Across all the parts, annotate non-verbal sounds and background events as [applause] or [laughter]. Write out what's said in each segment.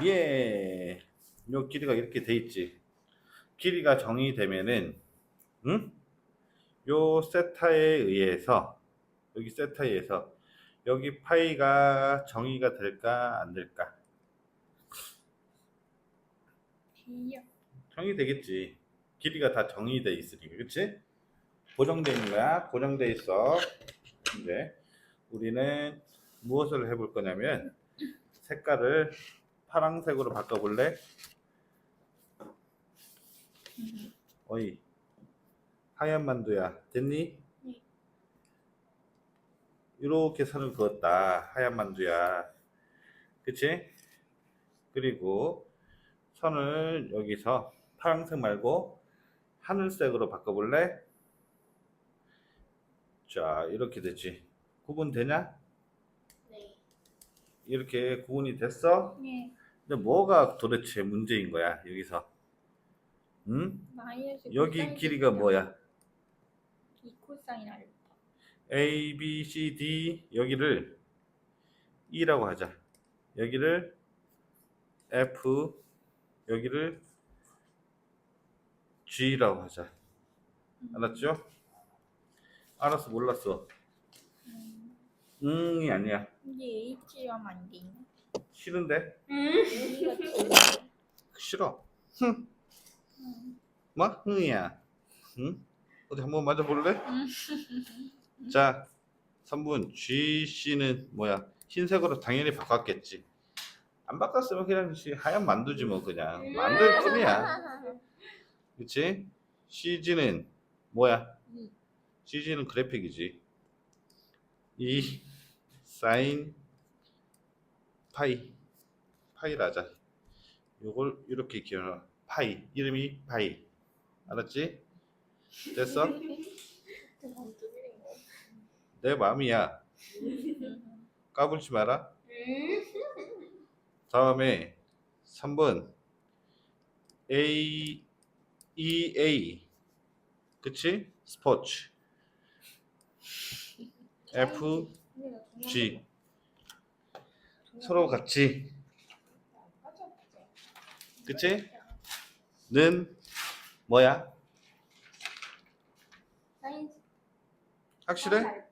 예. 요 길이가 이렇게 돼 있지. 길이가 정의되면은, 응? 요 세타에 의해서, 여기 세타에 의해서, 여기 파이가 정의가 될까, 안 될까? D요. 정의 되겠지. 길이가 다 정의돼 있으니까, 그치? 고정돼 있는 거야. 고정돼 있어. 이제, 우리는 무엇을 해볼 거냐면, 색깔을 파란색으로 바꿔볼래? 어이, 하얀 만두야. 됐니? 네. 이렇게 선을 그었다. 하얀 만두야. 그치? 그리고 선을 여기서 파란색 말고 하늘색으로 바꿔볼래? 자, 이렇게 됐지. 구분되냐? 네. 이렇게 구분이 됐어? 네. 근데 뭐가 도대체 문제인 거야, 여기서? 응? 마이너스 여기 길이가. 뭐야? 이 코사인 알파. A, B, C, D 여기를 E라고 하자. 여기를 F, 여기를 G라고 하자. 알았죠? 알았어, 몰랐어. 음, 응이 아니야. 이게 안 되나? 싫은데? D예요. [laughs] 싫어. 음. 뭐? 흥이야. 응? 어디 한번 맞아볼래? 자, 3분 G, C는 뭐야? 흰색으로 당연히 바꿨겠지. 안 바꿨으면 그냥 시- 하얀 만두지 뭐 그냥 만두일 뿐이야. 그치? CG는 뭐야? 이. CG는 그래픽이지. 이 사인 파이 파이라자. 요걸 이렇게 기억하. 파이 이름이 파이. 알았지? 됐어? 내 마음이야. 까불지 마라. 다음에 3번 A EA 그치? 스포츠 F G 서로 같이 그치? 는 뭐야? 사인 확실해?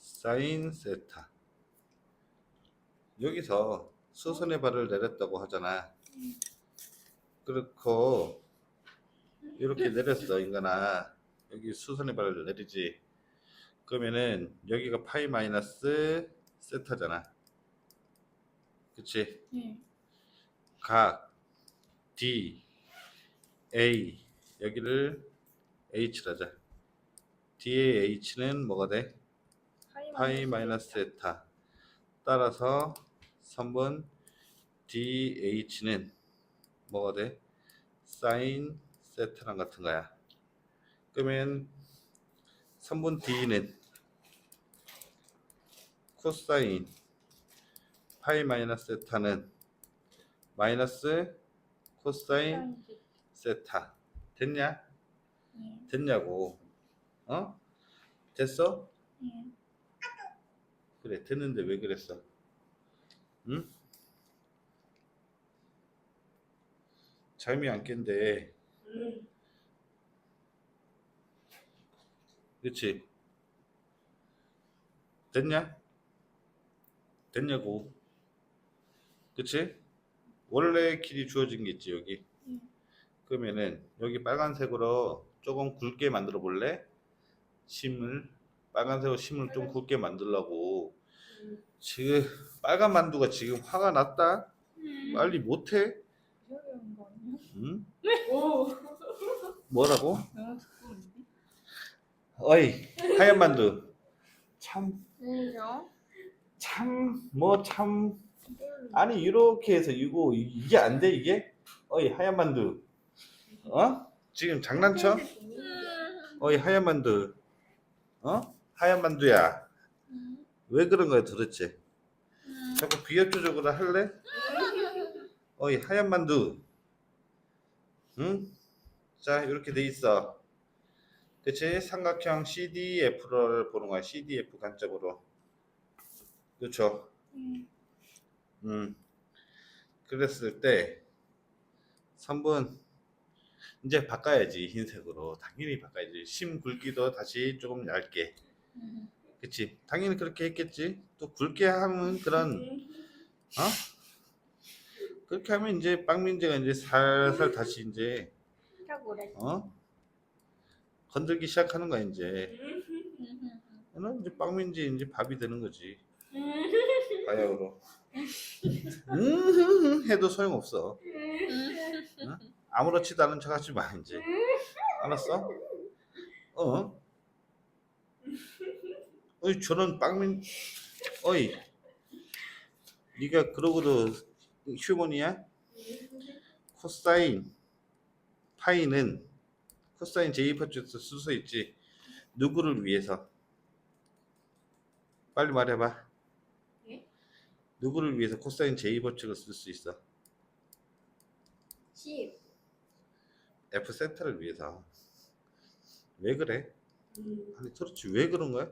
사인 세타 여기서 수선의 발을 내렸다고 하잖아 그렇고 이렇게 내렸어 인간아 여기 수선의 발을 내리지 그러면은 여기가 파이 마이너스 세타잖아 그치 네. 각 D A 여기를 H라자 D의 H는 뭐가 돼? 파이 마이너스 세타 따라서 3번 DH는 뭐가 돼? 사인 세타랑 같은 거야 그러면 3번 D는 코사인 파이 마이너스 세타는 마이너스 코사인 사인 세타 됐냐? 네. 됐냐고 어? 됐어? 네. 그래 됐는데 왜 그랬어? 응? 잠이 안 깬대 그치? 됐냐? 됐냐고 그치? 원래 길이 주어진 게 있지 여기 응. 그러면은 여기 빨간색으로 조금 굵게 만들어 볼래? 심을 빨간색으로 심을 좀 굵게 만들라고 지금 빨간 만두가 지금 화가 났다 빨리 못해? 응? 오. 뭐라고? 어이 하얀 만두 참 왜요? 참 뭐 참 아니 이렇게 해서 이거 이- 이게 안 돼 이게? 어이 하얀 만두. 어? 지금 장난쳐? 어이 하얀 만두. 어? 하얀 만두야. 음. 왜 그런 거야 도대체? 음. 자꾸 비협조적으로 할래? 어이 하얀 만두. 응 자 이렇게 돼 있어. 그치? 삼각형 CDF를 보는 거야 CDF 관점으로. 그렇죠 음. 음. 그랬을 때 3번 이제 바꿔야지 흰색으로. 당연히 바꿔야지. 심 굵기도 다시 조금 얇게. 음. 그치? 당연히 그렇게 했겠지. 또 굵게 하면 그런 어? 그렇게 하면 이제 빵민재가 이제 살살 다시 이제. 어? 건들기 시작하는 거야 이제. [laughs] 그러면 이제 빵민재 이제 밥이 되는 거지. [laughs] 바야흐로 음 해도 소용없어 아무렇지도 않은 척 하지 마 이제 알았어? 어? 어이 저런 빵민 어이 네가 그러고도 휴먼이야? 코사인 파이는 코사인 제이퍼쪽에서 쓸수 있지 누구를 위해서 빨리 말해봐 예? 누구를 위해서 코사인 제이퍼쪽을 쓸 수 있어 10. F 센터를 위해서 왜 그래? 아니 그렇지 왜 그런 거야?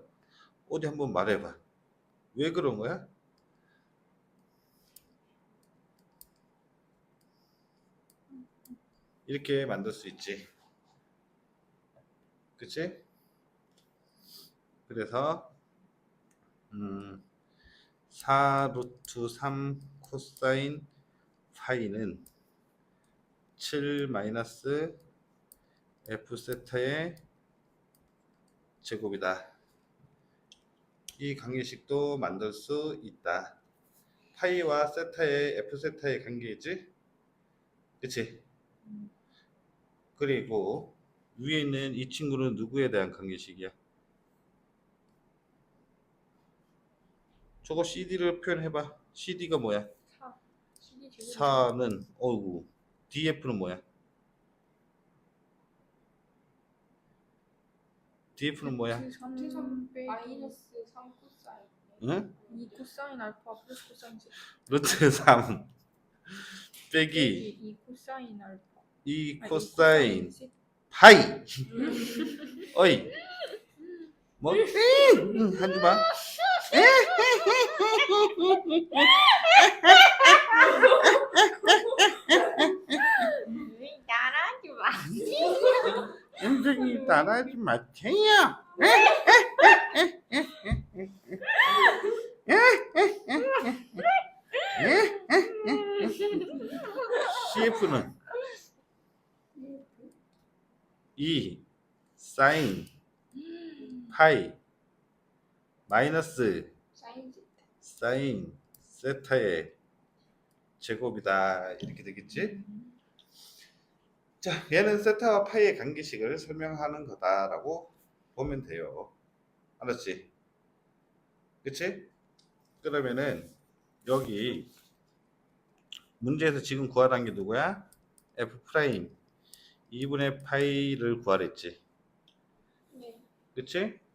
어디 한번 말해봐 왜 그런 거야? 이렇게 만들 수 있지 그치? 그래서 음, 4 루트 3 코사인 파이는 7 마이너스 F 세타의 제곱이다. 이 관계식도 만들 수 있다. 파이와 세타의 F 세타의 관계이지? 그치? 그리고 위에 있는 이 친구는 누구에 대한 관계식이야? 저거 CD를 표현해봐. CD가 뭐야? 4. 12 제곱. 4는 어우 DF는 뭐야? DF는 뭐야? 3 3 빼기 마이너스 3 코사인 응? 2 코사인 알파 플러스 코사인 제 루트 3 빼기 2 코사인 알파. 2 아니, 코사인 세- 파이 어이 뭐? 응, 마 으이, 따라하지 마. 은근히 따라하지 마세요 CF는 2 사인 파이 마이너스 사인 세타의 제곱이다 이렇게 되겠지? 자, 얘는 세타와 파이의 관계식을 설명하는 거다라고 보면 돼요. 알았지? 그치? 그러면은 여기 문제에서 지금 구하라는 게 누구야? f 프라임 2분의 파이를 구하랬지. 네 그치?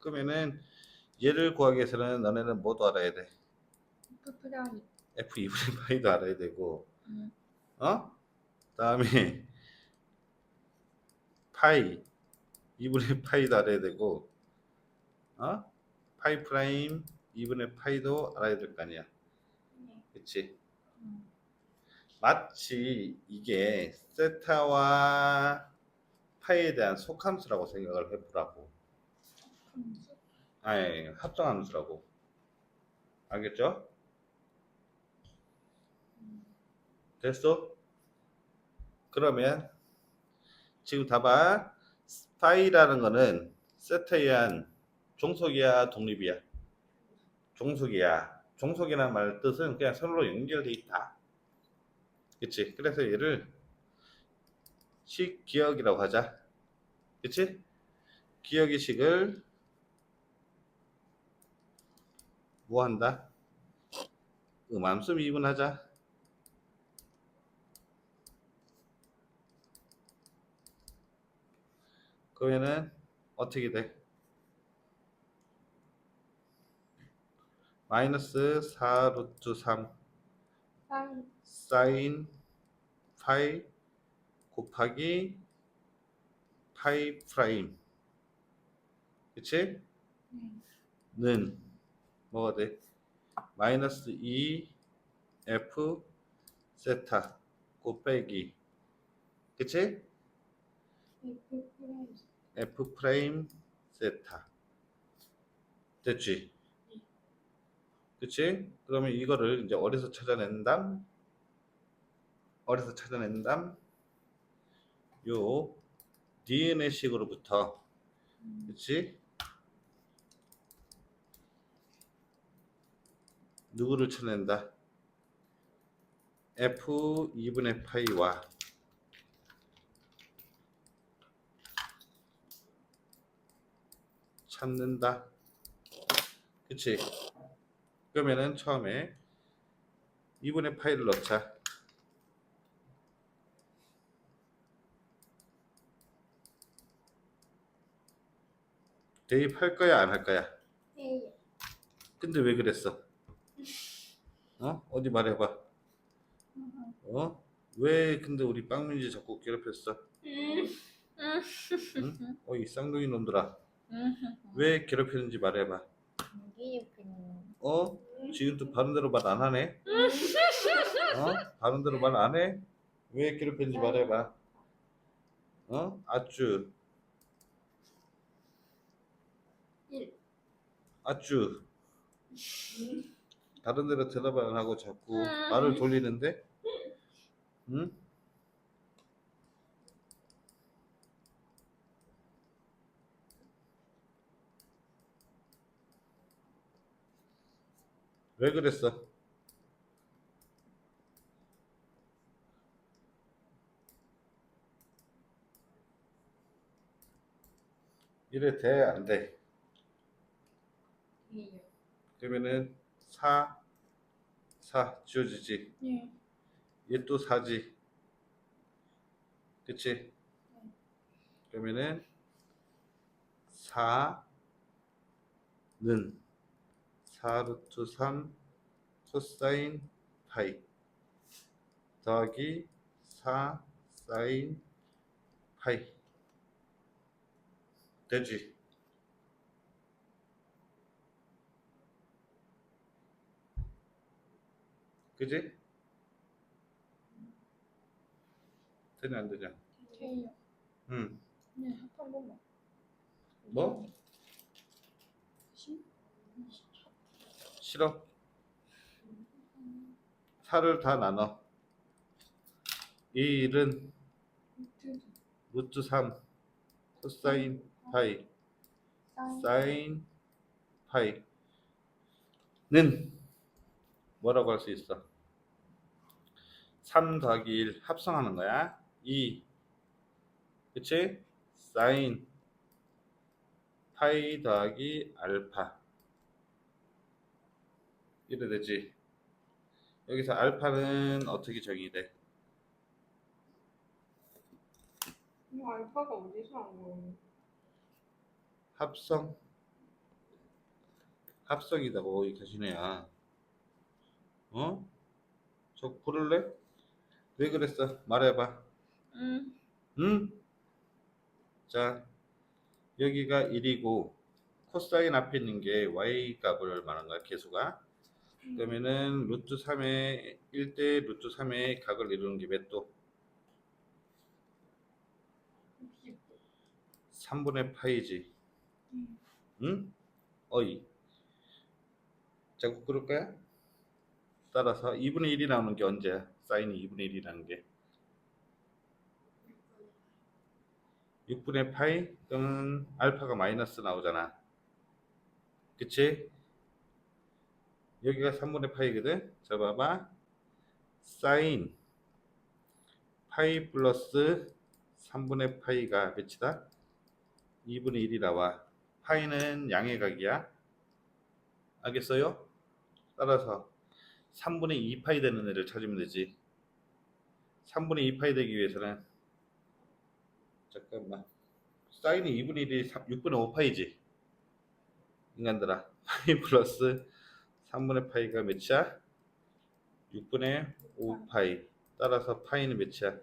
그러면은 얘를 구하기 위해서는 너네는 뭐도 알아야 돼? F 프라임. f 2분의 파이도 [laughs] 알아야 되고 음. 어? 다음에 파이 2분의 파이도 알아야 되고 어? 파이 프라임 2분의 파이도 알아야 될 거 아니야 네. 그치? 음. 마치 이게 세타와 파이에 대한 속함수라고 생각을 해보라고? 아니 합성함수라고 알겠죠? 됐어? 그러면 지금 답안 파이라는 거는 의한 종속이야 독립이야? 종속이야 종속이라는 말 뜻은 그냥 서로 연결돼 있다 그치? 그래서 얘를 식기억이라고 하자 그치? 기억의 식을 뭐 한다? 음함수 미분하자 그러면은 어떻게 돼? 마이너스 4 루트 3 사인 사인 파이 곱하기 파이 프라임 그치? 는 뭐가 돼? 마이너스 2 F 세타 곱빼기 그치? F 프라임 세타 됐지? 그치? 그러면 이거를 이제 어디서 찾아낸담? 어디서 찾아낸담? 요 DNA 식으로부터 그치? 누구를 찾아낸다? F 2분의 파이와 찾는다. 그치? 그러면은 처음에 2분의 파이를 넣자. 대입할 거야, 안 할 거야? A요 근데 왜 그랬어? 어? 어디 말해봐. 어? 왜 근데 우리 빵민지 자꾸 괴롭혔어? 응? 어이 쌍둥이 놈들아. 왜 괴롭히는지 말해봐. 어? 지금도 바른대로 말 안 하네? 어? 바른대로 말 안 해? 왜 괴롭히는지 말해봐. 어? 아쭈. 일. 아쭈. 다른 데로 대답 안 하고 자꾸 말을 돌리는데? 응? 왜 그랬어? 이래 돼? 안 돼? A요. 그러면은 4, 4 지워지지. 예. 얘또 4지. 그치? 그러면은 4는 4 루트 3 코사인 파이 더하기 4 사인 파이 되지? 그지? 되냐 안 되냐? K요. 응. 네, 한 번만. 뭐? 심? 싫어? 4를 다 나눠. 이 1은 루트 3 코사인 파이 사인 파이는 뭐라고 할 수 있어? 3 더하기 1 합성하는 거야. 2 그치? 사인 파이 더하기 알파 이래 되지. 여기서 알파는 어떻게 정의 돼? 이 알파가 어디서 온 거예요? 합성 합성이다고 이 가시네야 어? 저 부를래? 왜 그랬어? 말해봐 음. 응? 자 여기가 1이고 코사인 앞에 있는 게 y 값을 말하는 거야 계수가 그러면은 루트 3의 1대 루트 3의 각을 이루는 게 몇 도? 3분의 파이지 응? 어이 자꾸 그럴 거야? 따라서 2분의 1이 나오는 게 언제야? 사인이 2분의 1이라는 게 6분의 파이 그러면 알파가 마이너스 나오잖아 그치? 여기가 3분의 파이거든 자 봐봐 사인 파이 플러스 3분의 파이가 몇이다? 2분의 1이 나와 파이는 양의 각이야 알겠어요? 따라서 3분의 2파이 되는 애를 찾으면 되지 3분의 2파이 되기 위해서는 잠깐만 사인이 2분의 1이 6분의 5파이지 인간들아 [laughs] 파이 플러스 3분의 파이가 몇이야? 6분의 5파이 따라서 파이는 몇이야?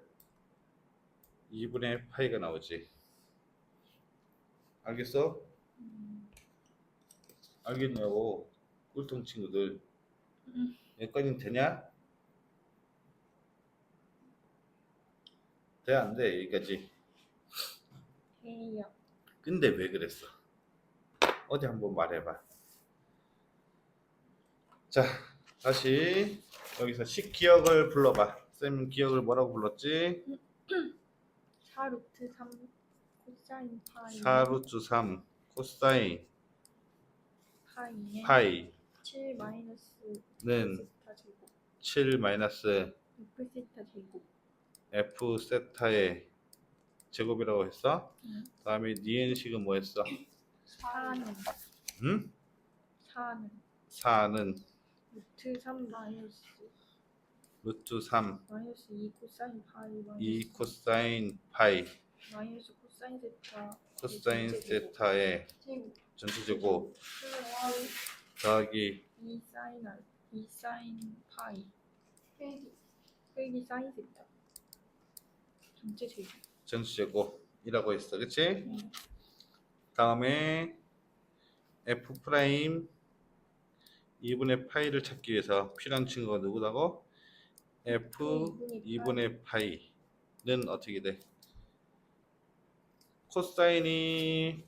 2분의 파이가 나오지 알겠어? 알겠냐고 꿀통 친구들 음. 여기까지는 되냐? 돼 안 돼? 여기까지. 해요. 근데 왜 그랬어? 어디 한번 말해봐. 자, 다시 여기서 식 기억을 불러봐. 쌤 기억을 뭐라고 불렀지? [clears throat] 4 루트 3 코사인 파이 4 루트 3 코사인 파이에 파이는 7 마이너스 세타 제곱 7 마이너스 F 세타 제곱 f 세타의 제곱이라고 했어. 응. 다음에 니은 식은 뭐 했어? 4는 응? 4는 4는 루트 3 마이너스 루트 3 마이너스 2 코사인 파이 마이너스 2 코사인 파이 마이너스 코사인 세타 코사인 세타의 제곱 전체 제곱 플러스 더하기 2 사인 알, 2 사인 파이 페이지. 빼기 사인 세타 전체 제곱 전체 제곱이라고 했어. 그치? 응. 다음에 f 프라임 2분의 파이를 찾기 위해서 필요한 친구가 누구다고? f 2분의 파이는 어떻게 돼? 코사인이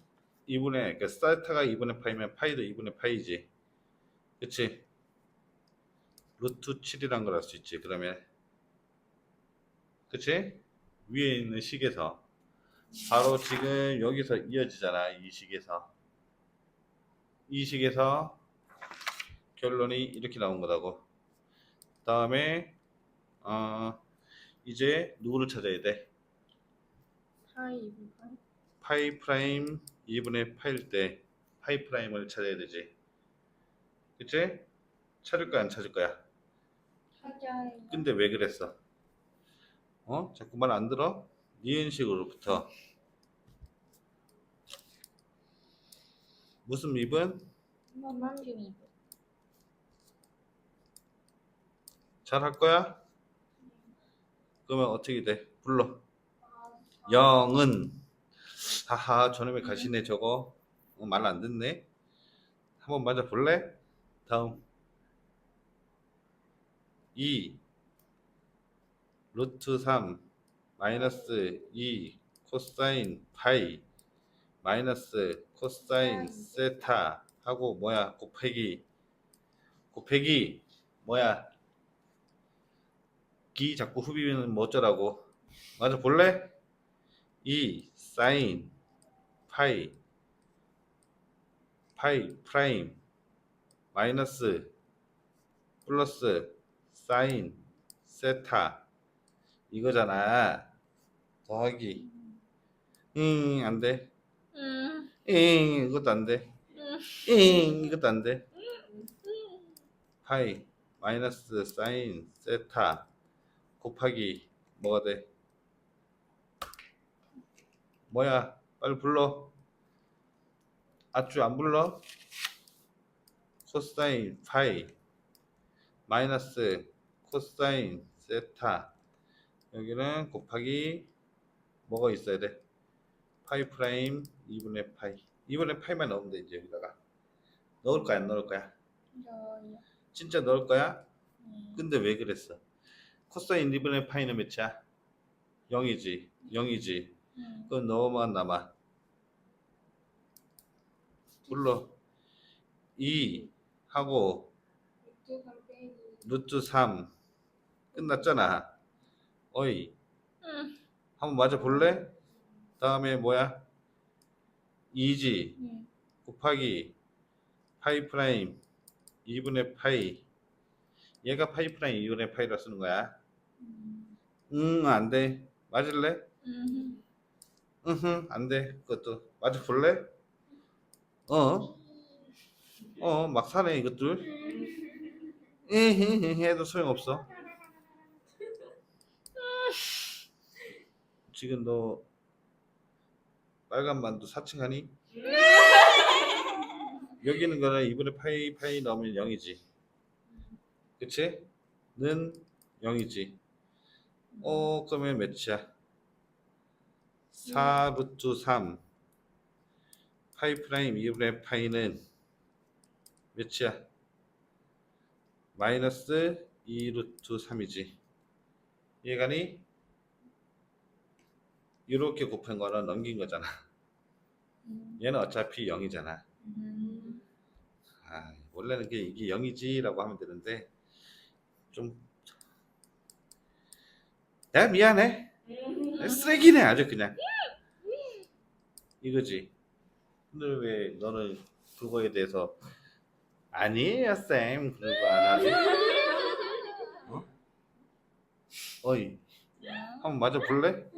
2분의 그러니까 사이타가 2분의 파이면 파이도 2분의 파이지. 그치? 루트 7이란 걸 알 수 있지. 그러면 그치? 위에 있는 식에서 바로 지금 여기서 이어지잖아. 이 식에서 이 식에서 결론이 이렇게 나온 거라고. 다음에 어, 이제 누구를 찾아야 돼? 파이 2분 파이 파이 프라임 2분의 파일 때 파이 프라임을 찾아야 되지. 그치? 찾을 거야 안 찾을 거야? 찾아요 근데 왜 그랬어? 어? 자꾸 말 안 들어? 니은식으로부터 무슨 밉은? 만만중 2분 잘할 거야? 그러면 어떻게 돼? 불러. 영은 하하 저놈의 가시네 저거 어, 말안 듣네. 한번 맞아 볼래? 다음. 2 루트 3 마이너스 2 코사인 파이 마이너스 코사인 세타 하고 뭐야? 곱하기 곱하기 뭐야? 기 자꾸 후비면 뭐 어쩌라고? 맞아 볼래? 2 사인 파이 파이 프라임 마이너스 플러스 사인 세타 이거잖아. 더하기. 응 안돼. 음, 응 이것도 안돼. 음, 응 이것도 안돼. 음. 파이 마이너스 사인 세타 곱하기 뭐가 돼? 뭐야? 빨리 불러. 아쭈 안 불러? 코사인 파이 마이너스 코사인 세타 여기는 곱하기 뭐가 있어야 돼? 파이 프라임 2분의 파이 2분의 파이만 넣으면 돼 이제 여기다가 넣을 거야 안 넣을 거야? 저요 진짜 넣을 거야? 네. 근데 왜 그랬어? 코사인 2분의 파이는 몇이야? 0이지 0이지 음, 그건 넣으면 남아 불러 2 하고 루트 3 페이지. 루트 3 끝났잖아 어이 음, 한번 맞아 볼래? 다음에 뭐야? 2지 네. 곱하기 파이 프라임 2분의 파이 얘가 파이 프라임 2분의 파이라 쓰는 거야 음, 응 안 돼 맞을래? 음, 으흠 안돼 그것도 맞아 볼래? 어? 어 막 사네 이것들 에헤헤 해도 소용없어 지금 너 빨간 만두 4층 하니? 여기 있는 거는 이분의 파이 파이 넣으면 0이지 그치? 는 0이지 어 그러면 몇이야? 4 루트 3 파이 프라임 2분의 파이는 몇이야? 마이너스 2 루트 3이지 얘가니 이렇게 곱한 거는 넘긴 거잖아. 음. 얘는 어차피 0이잖아. 음. 아, 원래는 이게, 이게 0이지라고 하면 되는데 좀 야, 미안해. 쓰레기네 아주 그냥. 이거지. 근데 왜 너는 그거에 대해서 아니에요 쌤거안 하지? 어? 어이 한번 맞아 볼래?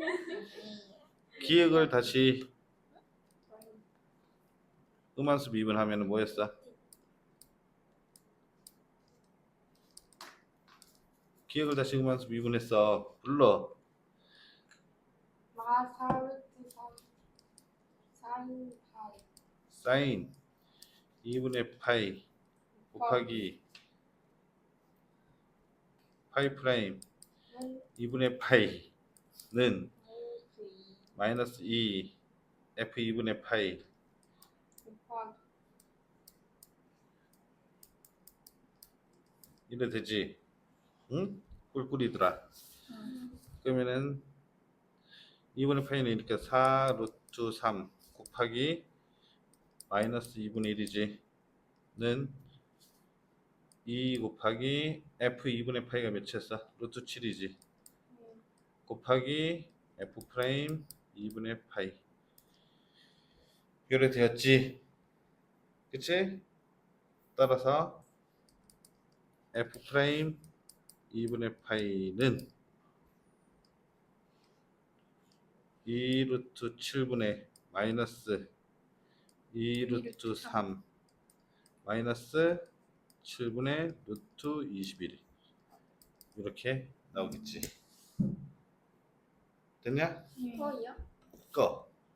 기획을 다시 음한수 미분 하면 뭐였어? 기획을 다시 음한수 미분했어 불러 마사르트 삼 사인 파이 사인 2분의 파이 곱하기. 파이 프라임. 2분의 파이는 마이너스 2 f 2분의 파이 이래 되지? 응? 꿀꿀이더라. 그러면은 2분의 파이는 이렇게 4 루트 3 곱하기 마이너스 2분의 1이지. 는 2 곱하기 f 2분의 파이가 몇이었어? 루트 7이지 곱하기 f 프라임 2분의 파이 이래 되었지 그치? 따라서 f 프라임 2분의 파이는 2 루트 7분의 마이너스 2 루트 3 마이너스 7분의 루트 21 이렇게 나오겠지 됐냐? 어이요? 꺼